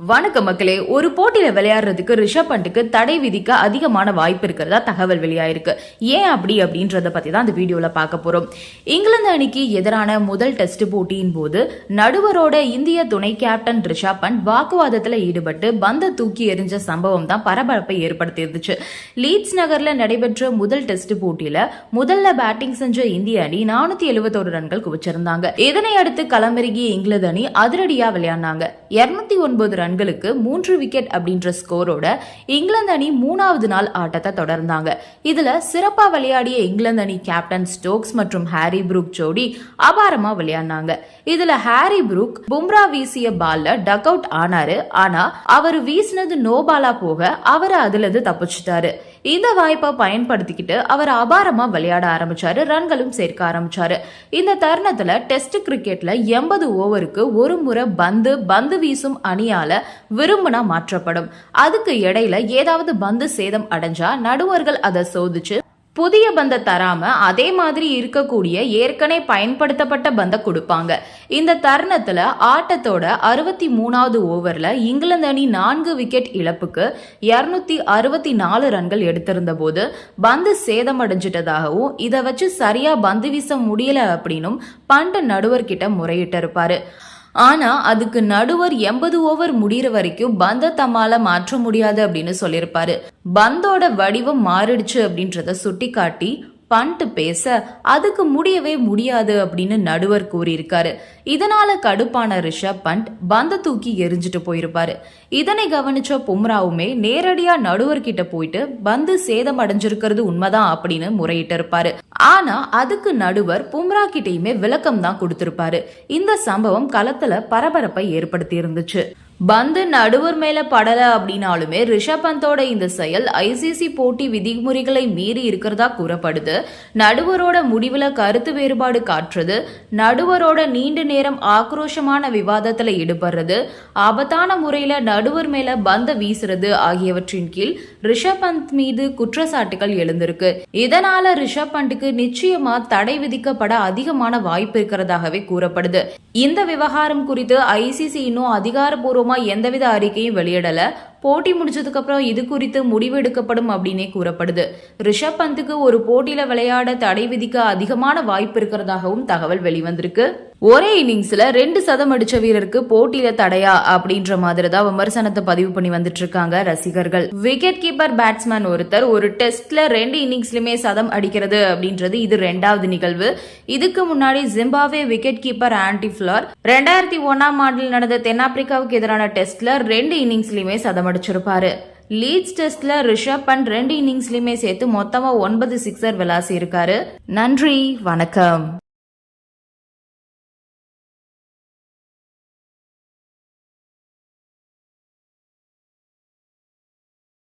வணக்கம் மக்களே ஒரு போட்டியில விளையாடுறதுக்கு ரிஷப் பண்ட்டுக்கு தடை விதிக்க அதிகமான வாய்ப்பு இருக்கிறதா தகவல் வெளியாயிருக்கு. ஏன் அப்படி அப்படின்றத பத்தி தான் இந்த வீடியோல பார்க்க போறோம். இங்கிலாந்து அணிக்கு எதிரான முதல் டெஸ்ட் போட்டியின் போது நடுவரோட இந்திய துணை கேப்டன் ரிஷப் பண்ட் வாக்குவாதத்துல ஈடுபட்டு பந்த தூக்கி எறிஞ்ச சம்பவம் தான் பரபரப்பை ஏற்படுத்தியிருந்துச்சு. லீட்ஸ் நகர்ல நடைபெற்ற முதல் டெஸ்ட் போட்டியில முதல்ல பேட்டிங் செஞ்ச இந்திய அணி நானூத்தி எழுபத்தோரு ரன்கள் குவிச்சிருந்தாங்க. இதனை அடுத்து களமிறங்கிய இங்கிலாந்து அணி அதிரடியா விளையாடினாங்க. இருநூத்தி ஒன்பது ரன் ரன்களுக்கு மூன்று விக்கெட் அப்படின்ற ஸ்கோரோட இங்கிலாந்து அணி மூணாவது நாள் ஆட்டத்தை தொடர்ந்தாங்க. இதுல சிறப்பா விளையாடிய இங்கிலாந்து அணி கேப்டன் ஸ்டோக்ஸ் மற்றும் ஹாரி புரூக் ஜோடி அபாரமா விளையாடினாங்க. இதுல ஹாரி புரூக் பும்ரா வீசிய பால்ல டக் அவுட் ஆனாரு. ஆனா அவர் வீசினது நோ பாலா போக அவர் அதுல இருந்து தப்பிச்சிட்டாரு. இந்த வாய்ப்பை பயன்படுத்திக்கிட்டு அவர் அபாரமா விளையாட ஆரம்பிச்சாரு ரன்களும் சேர்க்க ஆரம்பிச்சாரு. இந்த தருணத்துல டெஸ்ட் கிரிக்கெட்ல எண்பது ஓவருக்கு ஒரு முறை பந்து பந்து வீசும் அணியால விரும்புனா மாற்றப்படும். அதுக்கு இடையில ஏதாவது பந்து சேதம் அடைஞ்சா நடுவர்கள் அதை சோதிச்சு புதிய பந்தை தராம அதே மாதிரி இருக்கக்கூடிய ஏற்கனவே பயன்படுத்தப்பட்ட பந்தை கொடுப்பாங்க. இந்த தருணத்துல ஆட்டத்தோட அறுபத்தி மூணாவது ஓவர்ல இங்கிலாந்து அணி நான்கு விக்கெட் இழப்புக்கு இருநூத்தி அறுபத்தி நாலு ரன்கள் எடுத்திருந்த போது பந்து சேதமடைஞ்சிட்டதாகவும் இதை வச்சு சரியா பந்து வீச முடியல அப்படின்னும் பண்ட நடுவர்கிட்ட முறையிட்டு இருப்பாரு ஆனா அதுக்கு நடுவர் எண்பது ஓவர் முடிகிற வரைக்கும் பந்த தம்மால மாற்ற முடியாது அப்படின்னு சொல்லியிருப்பாரு. பந்தோட வடிவம் மாறிடுச்சு அப்படின்றத சுட்டிக்காட்டி பண்ட்டு பேச அதுக்கு முடியவே முடியாது அப்படின்னு நடுவர் கூறியிருக்காரு. இதனால கடுப்பான ரிஷப் பண்ட் பந்த தூக்கி எரிஞ்சிட்டு போயிருப்பாரு. இதனை கவனிச்ச பும்ராவுமே நேரடியா நடுவர்கிட்ட போயிட்டு பந்து சேதம் அடைஞ்சிருக்கிறது உண்மைதான் அப்படின்னு முறையிட்டு இருப்பாரு ஆனா அதுக்கு நடுவர் பும்ரா கிட்டயுமே விளக்கம் தான் கொடுத்திருப்பாரு. இந்த சம்பவம் களத்துல பரபரப்பை ஏற்படுத்தி இருந்துச்சு பந்து நடுவர் மேல படல அப்படின்னாலுமே ரிஷப் பந்தோட இந்த செயல் ஐசிசி போட்டி விதிமுறைகளை மீறி இருக்கிறதா கூறப்படுது. நடுவரோட முடிவுல கருத்து வேறுபாடு காட்டுறது நடுவரோட நீண்ட நேரம் ஆக்ரோஷமான விவாதத்துல ஈடுபடுறது ஆபத்தான முறையில நடுவர் மேல பந்த வீசுறது ஆகியவற்றின் கீழ் ரிஷப் பந்த் மீது குற்றச்சாட்டுகள் எழுந்திருக்கு. இதனால ரிஷப் பந்துக்கு நிச்சயமா தடை விதிக்கப்பட அதிகமான வாய்ப்பு இருக்கிறதாகவே கூறப்படுது. இந்த விவகாரம் குறித்து ஐசிசி இன்னும் அதிகாரப்பூர்வ அதிகாரப்பூர்வமா எந்தவித அறிக்கையும் வெளியிடல. போட்டி முடிச்சதுக்கப்புறம் இது குறித்து முடிவு எடுக்கப்படும் அப்படின்னே கூறப்படுது. ரிஷப் பந்துக்கு ஒரு போட்டியில விளையாட தடை விதிக்க அதிகமான வாய்ப்பு இருக்கிறதாகவும் தகவல் வெளிவந்திருக்கு. ஒரே இன்னிங்ஸ்ல ரெண்டு சதம் அடிச்ச வீரருக்கு போட்டியில தடையா அப்படின்ற மாதிரி தான் விமர்சனத்தை பதிவு பண்ணி வந்துட்டு இருக்காங்க ரசிகர்கள். விக்கெட் கீப்பர் பேட்ஸ்மேன் ஒருத்தர் ஒரு டெஸ்ட்ல ரெண்டு இன்னிங்ஸ்லயுமே சதம் அடிக்கிறது அப்படின்றது இது ரெண்டாவது நிகழ்வு. இதுக்கு முன்னாடி Zimbabwe wicket keeper Andy Flower ரெண்டாயிரத்தி ஒன்னாம் ஆண்டில் நடந்த தென்னாப்பிரிக்காவுக்கு எதிரான டெஸ்ட்ல ரெண்டு இன்னிங்ஸ்லயுமே சதம் அடிச்சிருப்பாரு லீட்ஸ் டெஸ்ட்ல ரிஷப் பண்ட் ரெண்டு இன்னிங்ஸ்லயுமே சேர்த்து மொத்தமா ஒன்பது சிக்ஸர் விளாசி இருக்காரு நன்றி வணக்கம்.